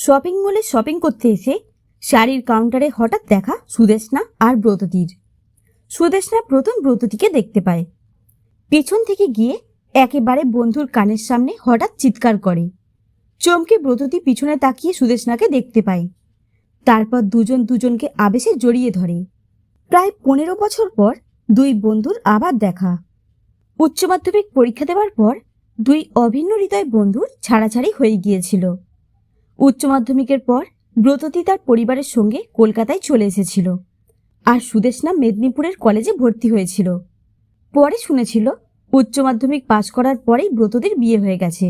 Shopping মলে shopping করতে এসে শাড়ির কাউন্টারে হঠাৎ দেখা সুদেশনা আর ব্রততীর। সুদেশনা প্রথম ব্রততীকে দেখতে পায়। পেছন থেকে গিয়ে একেবারে বন্ধুর কানের সামনে হঠাৎ চিৎকার করে। চমকে ব্রততী পিছনে তাকিয়ে সুদেশনাকে দেখতে পায়। তারপর দুজন দুজনকে আবেশে জড়িয়ে ধরে। প্রায় পনেরো বছর পর দুই বন্ধুর আবার দেখা। উচ্চ মাধ্যমিক পরীক্ষা দেওয়ার পর দুই অভিন্ন হৃদয় বন্ধুর ছাড়াছাড়ি হয়ে গিয়েছিল। উচ্চ মাধ্যমিকের পর ব্রততী তার পরিবারের সঙ্গে কলকাতায় চলে এসেছিল আর সুদেশনা মেদিনীপুরের কলেজে ভর্তি হয়েছিল। পরে শুনেছিল, উচ্চ মাধ্যমিক পাশ করার পরেই ব্রতদের বিয়ে হয়ে গেছে।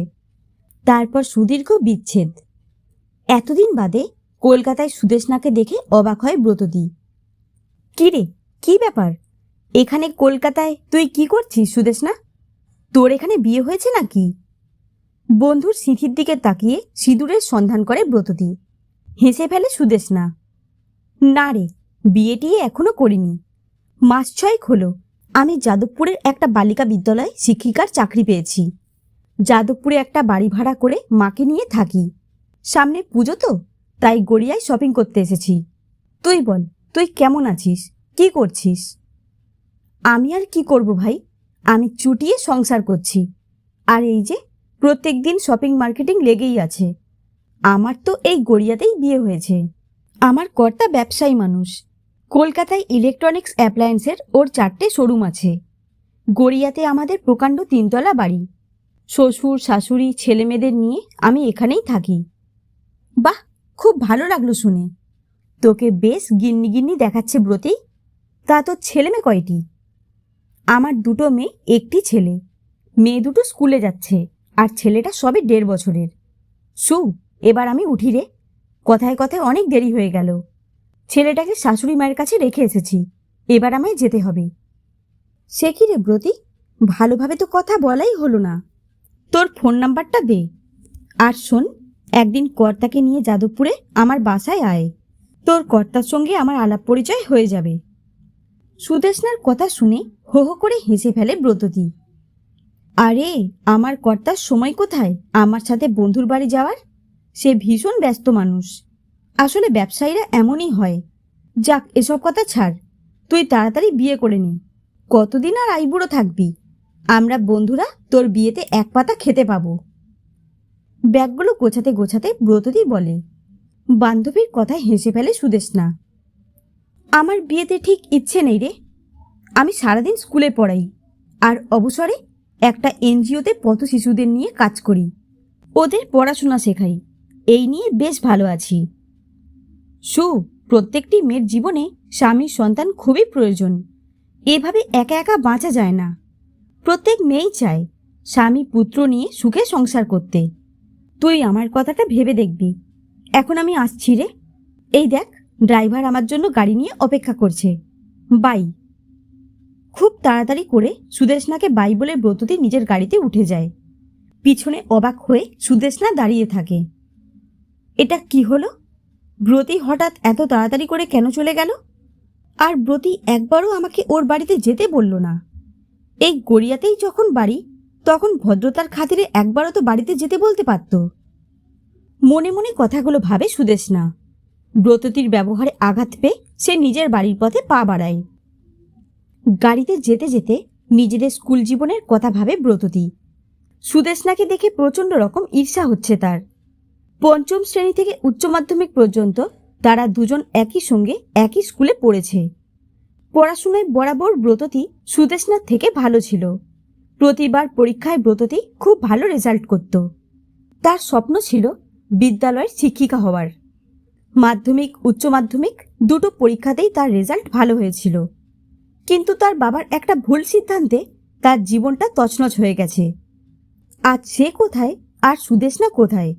তারপর সুদীর্ঘ বিচ্ছেদ। এতদিন বাদে কলকাতায় সুদেশনাকে দেখে অবাক হয় ব্রততী। কি রে, কি ব্যাপার? এখানে কলকাতায় তুই কি করছিস সুদেশনা? তোর এখানে বিয়ে হয়েছে নাকি? বন্ধুর সিঁথির দিকে তাকিয়ে সিঁদুরের সন্ধান করে ব্রততী। হেসে ফেলে সুদেশনা না রে বিয়েটি এখনও করিনি। মাস ছয়েক হলো, আমি যাদবপুরের একটা বালিকা বিদ্যালয়ে শিক্ষিকার চাকরি পেয়েছি। যাদবপুরে একটা বাড়ি ভাড়া করে মাকে নিয়ে থাকি। সামনে পুজো তো, তাই গড়িয়ায় শপিং করতে এসেছি। তুই বল, তুই কেমন আছিস? কি করছিস? আমি আর কি করব ভাই? আমি চুটিয়ে সংসার করছি। আর এই যে প্রত্যেক দিন শপিং মার্কেটিং লেগেই আছে। আমার তো এই গড়িয়াতেই বিয়ে হয়েছে। আমার কর্তা ব্যবসায়ী মানুষ। কলকাতায় ইলেকট্রনিক্স অ্যাপ্লায়েন্সের ওর চারটে শোরুম আছে। গড়িয়াতে আমাদের প্রকাণ্ড তিনতলা বাড়ি। শ্বশুর, শাশুড়ি, ছেলেমেয়েদের নিয়ে আমি এখানেই থাকি। বাহ, খুব ভালো লাগল শুনে। তোকে বেশ গিন্নি গিন্নি দেখাচ্ছে ব্রতেই তা তোর ছেলে মেয়ে কয়টি? আমার দুটো মেয়ে, একটি ছেলে। মেয়ে দুটো স্কুলে যাচ্ছে। আর ছেলেটা সবে দেড় বছরের। সু, এবার আমি উঠি রে। কথায় কথায় অনেক দেরি হয়ে গেল। ছেলেটাকে শাশুড়ি মায়ের কাছে রেখে এসেছি। এবার আমায় যেতে হবে। সে কি রে ব্রতী? ভালোভাবে তো কথা বলাই হলো না। তোর ফোন নাম্বারটা দে। আর শোন, একদিন কর্তাকে নিয়ে যাদবপুরে আমার বাসায় আয়। তোর কর্তার সঙ্গে আমার আলাপ পরিচয় হয়ে যাবে। সুদেশনার কথা শুনে হো হো করে হেসে ফেলে ব্রততী। আরে, আমার কর্তার সময় কোথায়? আমার সাথে বন্ধুর বাড়ি যাওয়ার? সে ভীষণ ব্যস্ত মানুষ। আসলে ব্যবসায়ীরা এমনই হয়। যাক, এসব কথা ছাড়। তুই তাড়াতাড়ি বিয়ে করে নি। কতদিন আর আইবুড়ো থাকবি? আমরা বন্ধুরা তোর বিয়েতে এক পাতা খেতে পাবো। ব্যাগগুলো গোছাতে গোছাতে ব্রতদি বলে, বান্ধবীর কথায় হেসে ফেলে সুদেশনা আমার বিয়েতে ঠিক ইচ্ছে নেই রে। আমি সারাদিন স্কুলে পড়াই। আর অবসরে একটা এনজিওতে পথ শিশুদের নিয়ে কাজ করি। ওদের পড়াশোনা শেখাই। এই নিয়ে বেশ ভালো আছি। সু, প্রত্যেকটি মেয়ের জীবনে স্বামীর সন্তান খুবই প্রয়োজন। এভাবে একা একা বাঁচা যায় না। প্রত্যেক মেয়েই চায় স্বামী পুত্র নিয়ে সুখে সংসার করতে। তুই আমার কথাটা ভেবে দেখবি। এখন আমি আসছি রে। এই দেখ, ড্রাইভার আমার জন্য গাড়ি নিয়ে অপেক্ষা করছে। বাই। খুব তাড়াতাড়ি করে সুদেশনাকে বাই বলে ব্রততী নিজের গাড়িতে উঠে যায়। পিছনে অবাক হয়ে সুদেশনা দাঁড়িয়ে থাকে। এটা কি হলো? ব্রতী হঠাৎ এত তাড়াতাড়ি করে কেন চলে গেল? আর ব্রতী একবারও আমাকে ওর বাড়িতে যেতে বলল না। এই গড়িয়াতেই যখন বাড়ি, তখন ভদ্রতার খাতিরে একবারও তো বাড়িতে যেতে বলতে পারত। মনে মনে কথাগুলো ভাবে সুদেশনা। ব্রততির ব্যবহারে আঘাত পেয়ে সে নিজের বাড়ির পথে পা বাড়ায়। গাড়িতে যেতে যেতে নিজেদের স্কুল জীবনের কথা ভাবে ব্রততী। সুদেশনাকে দেখে প্রচণ্ড রকম ঈর্ষা হচ্ছে তার। পঞ্চম শ্রেণি থেকে উচ্চ মাধ্যমিক পর্যন্ত তারা দুজন একই সঙ্গে একই স্কুলে পড়েছে। পড়াশোনায় বরাবর ব্রততী সুদেশনার থেকে ভালো ছিল। প্রতিবার পরীক্ষায় ব্রততী খুব ভালো রেজাল্ট করত। তার স্বপ্ন ছিল বিদ্যালয়ের শিক্ষিকা হওয়ার। মাধ্যমিক, উচ্চ মাধ্যমিক দুটো পরীক্ষাতেই তার রেজাল্ট ভালো হয়েছিল। কিন্তু তার বাবার একটা ভুল সিদ্ধান্তে তার জীবনটা তছনছ হয়ে গেছে। আজ সে কোথায় আর সুদেশনা কোথায়?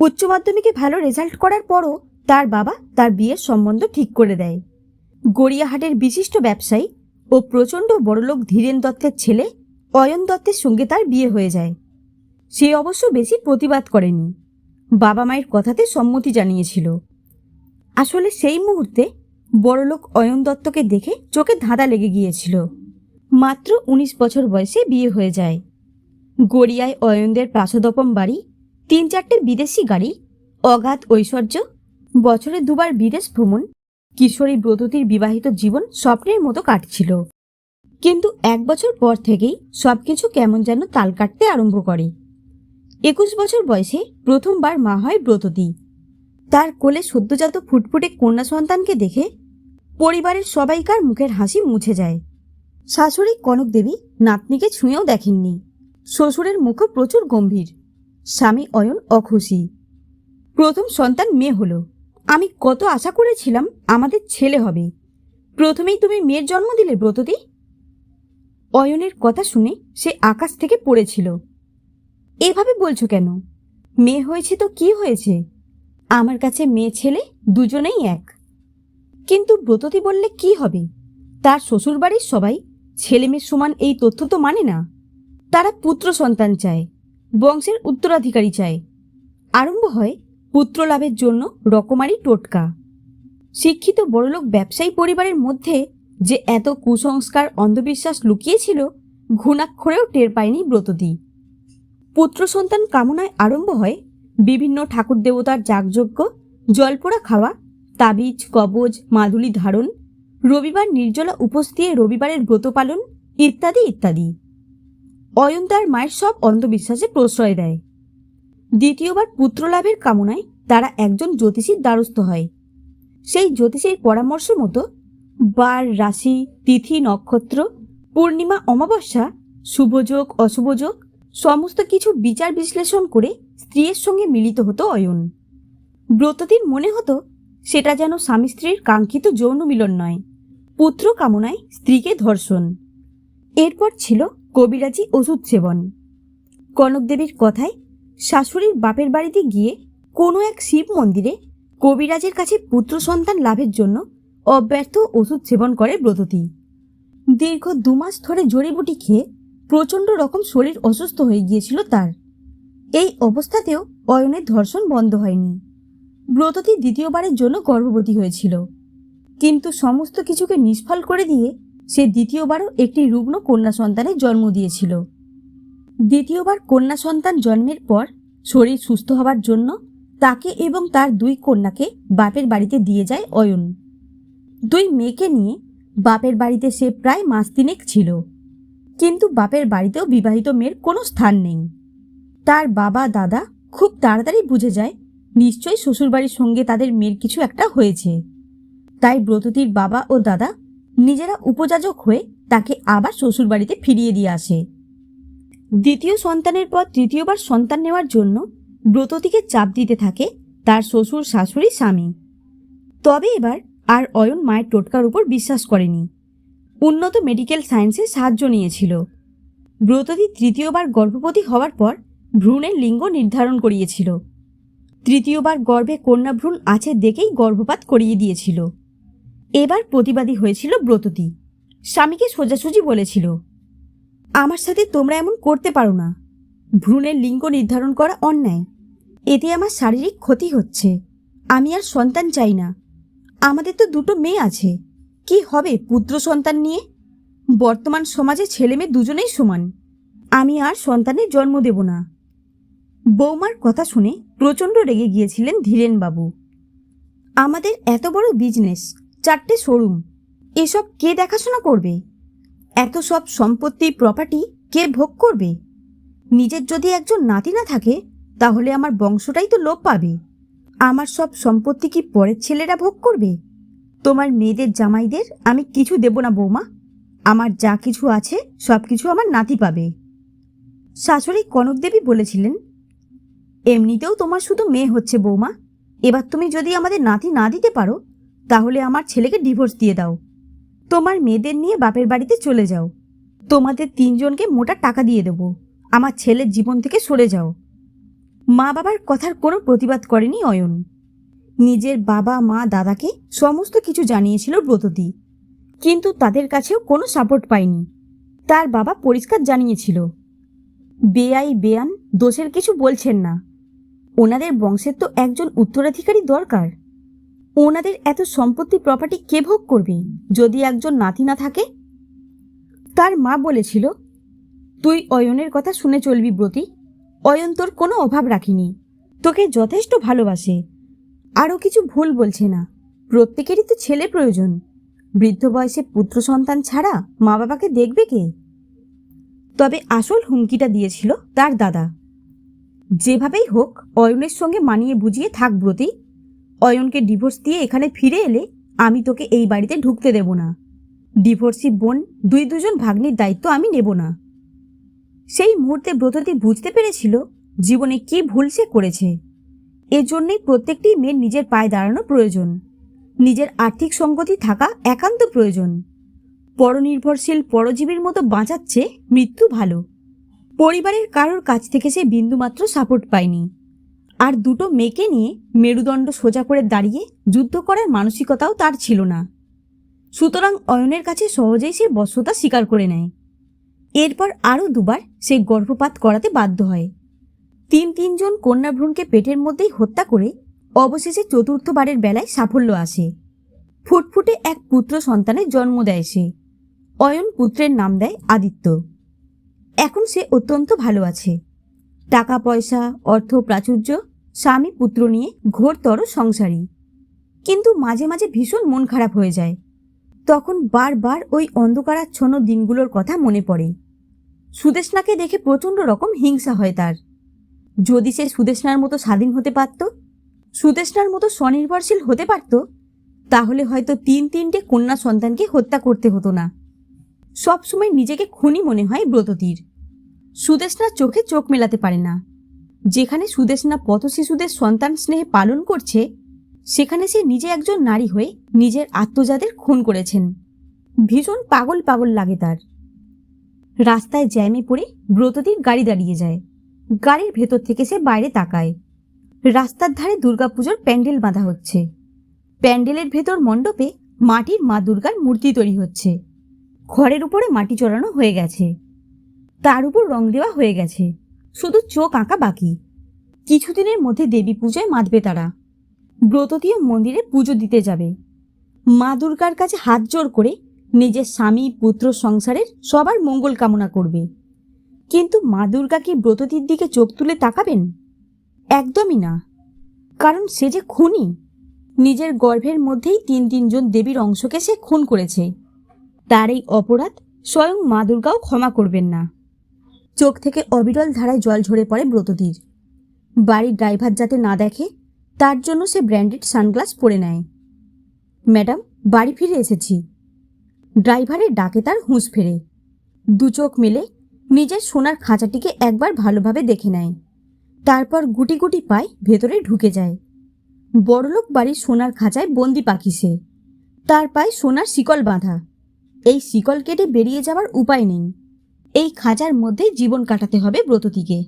উচ্চ মাধ্যমিকে ভালো রেজাল্ট করার পরও তার বাবা তার বিয়ের সম্বন্ধ ঠিক করে দেয়। গড়িয়াহাটের বিশিষ্ট ব্যবসায়ী ও প্রচণ্ড বড়লোক ধীরেন দত্তের ছেলে অয়ন দত্তের সঙ্গে তার বিয়ে হয়ে যায়। সে অবশ্য বেশি প্রতিবাদ করেনি। বাবা মায়ের কথাতে সম্মতি জানিয়েছিল। আসলে সেই মুহূর্তে বড়লোক অয়ন দত্তকে দেখে চোখে ধাঁধা লেগে গিয়েছিল। মাত্র উনিশ বছর বয়সে বিয়ে হয়ে যায়। গড়িয়ায় অয়নদের প্রাসদপম বাড়ি, তিন চারটে বিদেশি গাড়ি, অগাধ ঐশ্বর্য, বছরে দুবার বিদেশ ভ্রমণ, কিশোরী ব্রততীর বিবাহিত জীবন স্বপ্নের মতো কাটছিল। কিন্তু এক বছর পর থেকেই সবকিছু কেমন যেন তাল কাটতে আরম্ভ করে। একুশ বছর বয়সে প্রথমবার মা হয় ব্রততি। তার কোলে সদ্যজাত ফুটফুটে কন্যা সন্তানকে দেখে পরিবারের সবাইকার মুখের হাসি মুছে যায়। শাশুড়ি কনক দেবী নাতনিকে ছুঁয়েও দেখেননি। শ্বশুরের মুখও প্রচুর গম্ভীর। স্বামী অয়ন অখুশি। প্রথম সন্তান মেয়ে হলো। আমি কত আশা করেছিলাম আমাদের ছেলে হবে। প্রথমেই তুমি মেয়ের জন্ম দিলে ব্রততী অয়নের কথা শুনে সে আকাশ থেকে পড়েছিল। এভাবে বলছো কেন? মেয়ে হয়েছে তো কি হয়েছে? আমার কাছে মেয়ে ছেলে দুজনেই এক। কিন্তু ব্রততী বললে কি হবে? তার শ্বশুরবাড়ির সবাই ছেলে মেয়ের সমান এই তথ্য তো মানে না। তারা পুত্র সন্তান চায়, বংশের উত্তরাধিকারী চায়। আরম্ভ হয় পুত্র লাভের জন্য রকমারি টোটকা। শিক্ষিত বড়লোক ব্যবসায়ী পরিবারের মধ্যে যে এত কুসংস্কার, অন্ধবিশ্বাস লুকিয়েছিল, ঘুণাক্ষরেও টের পায়নি ব্রততী। পুত্র সন্তান কামনায় আরম্ভ হয় বিভিন্ন ঠাকুর দেবতার যাগযজ্ঞ, জলপোড়া খাওয়া তাবিজ, কবজ, মাদুলি ধারণ, রবিবার নির্জলা উপোস দিয়ে রবিবারের ব্রত পালন, ইত্যাদি ইত্যাদি। অয়ন তার মায়ের সব অন্ধবিশ্বাসে প্রশ্রয় দেয়। দ্বিতীয়বার পুত্রলাভের কামনায় তারা একজন জ্যোতিষীর দ্বারস্থ হয়। সেই জ্যোতিষীর পরামর্শ মতো বার, রাশি, তিথি, নক্ষত্র, পূর্ণিমা, অমাবস্যা, শুভযোগ, অশুভযোগ, সমস্ত কিছু বিচার বিশ্লেষণ করে স্ত্রীর সঙ্গে মিলিত হতো অয়ন। ব্রতদিন মনে হতো সেটা যেন স্বামী স্ত্রীর কাঙ্ক্ষিত যৌন মিলন নয়, পুত্র কামনায় স্ত্রীকে ধর্ষণ। এরপর ছিল কবিরাজি ওষুধ সেবন। কনকদেবীর কথায় শাশুড়ির বাপের বাড়িতে গিয়ে কোনো এক শিব মন্দিরে কবিরাজের কাছে পুত্র সন্তান লাভের জন্য অব্যর্থ ওষুধ সেবন করে ব্রততী। দীর্ঘ দুমাস ধরে জড়িবুটি খেয়ে প্রচণ্ড রকম শরীর অসুস্থ হয়ে গিয়েছিল তার। এই অবস্থাতেও অয়নের ধর্ষণ বন্ধ হয়নি। ব্রততী দ্বিতীয়বারের জন্য গর্ভবতী হয়েছিল। কিন্তু সমস্ত কিছুকে নিষ্ফল করে দিয়ে সে দ্বিতীয়বারও একটি রুগ্ন কন্যা সন্তানের জন্ম দিয়েছিল। দ্বিতীয়বার কন্যা সন্তান জন্মের পর শরীর সুস্থ হবার জন্য তাকে এবং তার দুই কন্যাকে বাপের বাড়িতে দিয়ে যায় অয়ন। দুই মেয়েকে নিয়ে বাপের বাড়িতে সে প্রায় মাস তিনেক ছিল। কিন্তু বাপের বাড়িতেও বিবাহিত মেয়ের কোনো স্থান নেই। তার বাবা, দাদা খুব তাড়াতাড়ি বুঝে যায় নিশ্চয়ই শ্বশুরবাড়ির সঙ্গে তাদের মেয়ের কিছু একটা হয়েছে। তাই ব্রততীর বাবা ও দাদা নিজেরা উপযাজক হয়ে তাকে আবার শ্বশুরবাড়িতে ফিরিয়ে দিয়ে আসে। দ্বিতীয় সন্তানের পর তৃতীয়বার সন্তান নেওয়ার জন্য ব্রততীকে চাপ দিতে থাকে তার শ্বশুর, শাশুড়ি, স্বামী। তবে এবার আর অয়ন মায়ের টোটকার উপর বিশ্বাস করেনি। উন্নত মেডিকেল সায়েন্সে সাহায্য নিয়েছিল। ব্রততী তৃতীয়বার গর্ভবতী হওয়ার পর ভ্রূণের লিঙ্গ নির্ধারণ করিয়েছিল। তৃতীয়বার গর্ভে কন্যা ভ্রূণ আছে দেখেই গর্ভপাত করিয়ে দিয়েছিল। এবার প্রতিবাদী হয়েছিল ব্রততী। স্বামীকে সোজাসুজি বলেছিল, আমার সাথে তোমরা এমন করতে পারো না। ভ্রূণের লিঙ্গ নির্ধারণ করা অন্যায়। এতে আমার শারীরিক ক্ষতি হচ্ছে। আমি আর সন্তান চাই না। আমাদের তো দুটো মেয়ে আছে। কি হবে পুত্র সন্তান নিয়ে? বর্তমান সমাজে ছেলে মেয়ে দুজনেই সমান। আমি আর সন্তানের জন্ম দেব না। বৌমার কথা শুনে প্রচণ্ড রেগে গিয়েছিলেন ধীরেনবাবু। আমাদের এত বড় বিজনেস চারটে শোরুম এসব কে দেখাশোনা করবে? এত সব সম্পত্তি প্রপার্টি কে ভোগ করবে? নিজের যদি একজন নাতি না থাকে, তাহলে আমার বংশটাই তো লোপ পাবে। আমার সব সম্পত্তি কি পরের ছেলেরা ভোগ করবে? তোমার মেয়েদের জামাইদের আমি কিছু দেব না বৌমা। আমার যা কিছু আছে সব কিছু আমার নাতি পাবে। শাশুড়ি কনকদেবী বলেছিলেন এমনিতেও তোমার শুধু মেয়ে হচ্ছে বৌমা। এবার তুমি যদি আমাদের নাতি না দিতে পারো, তাহলে আমার ছেলেকে ডিভোর্স দিয়ে দাও। তোমার মেয়েদের নিয়ে বাপের বাড়িতে চলে যাও। তোমাদের তিনজনকে মোটা টাকা দিয়ে দেবো। আমার ছেলের জীবন থেকে সরে যাও। মা বাবার কথার কোনো প্রতিবাদ করেনি অয়ন। নিজের বাবা, মা, দাদাকে সমস্ত কিছু জানিয়েছিল ব্রততী। কিন্তু তাদের কাছেও কোনো সাপোর্ট পায়নি। তার বাবা পরিষ্কার জানিয়েছিল, বেআই বেয়ান দোষের কিছু বলছেন না। ওনাদের বংশের তো একজন উত্তরাধিকারী দরকার। ওনাদের এত সম্পত্তি প্রপার্টি কে ভোগ করবে? যদি একজন নাতি না থাকে? তার মা বলেছিল, তুই অয়নের কথা শুনে চলবি ব্রতী। অয়ন তোর কোনো অভাব রাখিনি। তোকে যথেষ্ট ভালোবাসে। আরও কিছু ভুল বলছে না। প্রত্যেকেরই তো ছেলে প্রয়োজন। বৃদ্ধ বয়সে পুত্র সন্তান ছাড়া মা বাবাকে দেখবে কে? তবে আসল হুমকিটা দিয়েছিল তার দাদা। যেভাবেই হোক, অয়নের সঙ্গে মানিয়ে বুঝিয়ে থাক ব্রতি। অয়নকে ডিভোর্স দিয়ে এখানে ফিরে এলে আমি তোকে এই বাড়িতে ঢুকতে দেব না। ডিভোর্সি বোন, দুই দুজন ভাগ্নির দায়িত্ব আমি নেব না। সেই মুহূর্তে ব্রততী বুঝতে পেরেছিল জীবনে কি ভুল সে করেছে। এজন্যই প্রত্যেকটি মেয়ের নিজের পায়ে দাঁড়ানো প্রয়োজন। নিজের আর্থিক সঙ্গতি থাকা একান্ত প্রয়োজন। পরনির্ভরশীল পরজীবীর মতো বাঁচাচ্ছে মৃত্যু ভালো। পরিবারের কারোর কাছ থেকে সে বিন্দুমাত্র সাপোর্ট পায়নি। আর দুটো মেয়েকে নিয়ে মেরুদণ্ড সোজা করে দাঁড়িয়ে যুদ্ধ করার মানসিকতাও তার ছিল না। সুতরাং অয়নের কাছে সহজেই সে বশ্যতা স্বীকার করে নেয়। এরপর আরও দুবার সে গর্ভপাত করাতে বাধ্য হয়। তিন তিনজন কন্যাভ্রূণকে পেটের মধ্যেই হত্যা করে অবশেষে চতুর্থবারের বেলায় সাফল্য আসে। ফুটফুটে এক পুত্র সন্তানের জন্ম দেয় সে। অয়ন পুত্রের নাম দেয় আদিত্য। এখন সে অত্যন্ত ভালো আছে। টাকা পয়সা অর্থ প্রাচুর্য, স্বামী পুত্র নিয়ে ঘোরতর সংসারী। কিন্তু মাঝে মাঝে ভীষণ মন খারাপ হয়ে যায়। তখন বারবার ওই অন্ধকারাচ্ছন্ন দিনগুলোর কথা মনে পড়ে। সুদেশনাকে দেখে প্রচণ্ড রকম হিংসা হয় তার। যদি সে সুদেশনার মতো স্বাধীন হতে পারত সুদেশনার মতো স্বনির্ভরশীল হতে পারত, তাহলে হয়তো তিন তিনটে কন্যা সন্তানকে হত্যা করতে হতো না। সবসময় নিজেকে খুনি মনে হয় ব্রততীর। সুদেশনার চোখে চোখ মেলাতে পারে না। যেখানে সুদেশনা পথ শিশুদের সন্তান স্নেহে পালন করছে, সেখানে সে নিজে একজন নারী হয়ে নিজের আত্মজাদের খুন করেছেন। ভীষণ পাগল পাগল লাগে তার। রাস্তায় জ্যামে পড়ে ব্রততীর গাড়ি দাঁড়িয়ে যায়। গাড়ির ভেতর থেকে সে বাইরে তাকায়। রাস্তার ধারে দুর্গাপুজোর প্যান্ডেল বাঁধা হচ্ছে। প্যান্ডেলের ভেতর মণ্ডপে মাটির মা দুর্গার মূর্তি তৈরি হচ্ছে। ঘরের উপরে মাটি চড়ানো হয়ে গেছে। তার উপর রং দেওয়া হয়ে গেছে। শুধু চোখ আঁকা বাকি। কিছুদিনের মধ্যে দেবী পূজায় মাতবে তারা। ব্রততীয় মন্দিরে পুজো দিতে যাবে। মা দুর্গার কাছে হাত জোর করে নিজের স্বামী, পুত্র, সংসারের সবার মঙ্গল কামনা করবে। কিন্তু মা দুর্গা কি ব্রততির দিকে চোখ তুলে তাকাবেন? একদমই না। কারণ সে যে খুনি। নিজের গর্ভের মধ্যেই তিন তিনজন দেবীর অংশকে সে খুন করেছে। তার এই অপরাধ স্বয়ং মা দুর্গাও ক্ষমা করবেন না। চোখ থেকে অবিরল ধারায় জল ঝরে পড়ে ব্রততীর বাড়ির ড্রাইভার যাতে না দেখে, তার জন্য সে ব্র্যান্ডেড সানগ্লাস পরে নেয়। ম্যাডাম, বাড়ি ফিরে এসেছি। ড্রাইভারের ডাকে তার হুঁশ ফেরে। দু চোখ মেলে নিজের সোনার খাঁচাটিকে একবার ভালোভাবে দেখে নেয়। তারপর গুটি গুটি পায় ভেতরে ঢুকে যায়। বড়লোক বাড়ির সোনার খাঁচায় বন্দি পাখি সে। তার পায়ে সোনার শিকল বাঁধা। এই শিকল কেটে বেরিয়ে যাওয়ার উপায় নেই। এই খাঁচার মধ্যেই জীবন কাটাতে হবে ব্রততীকে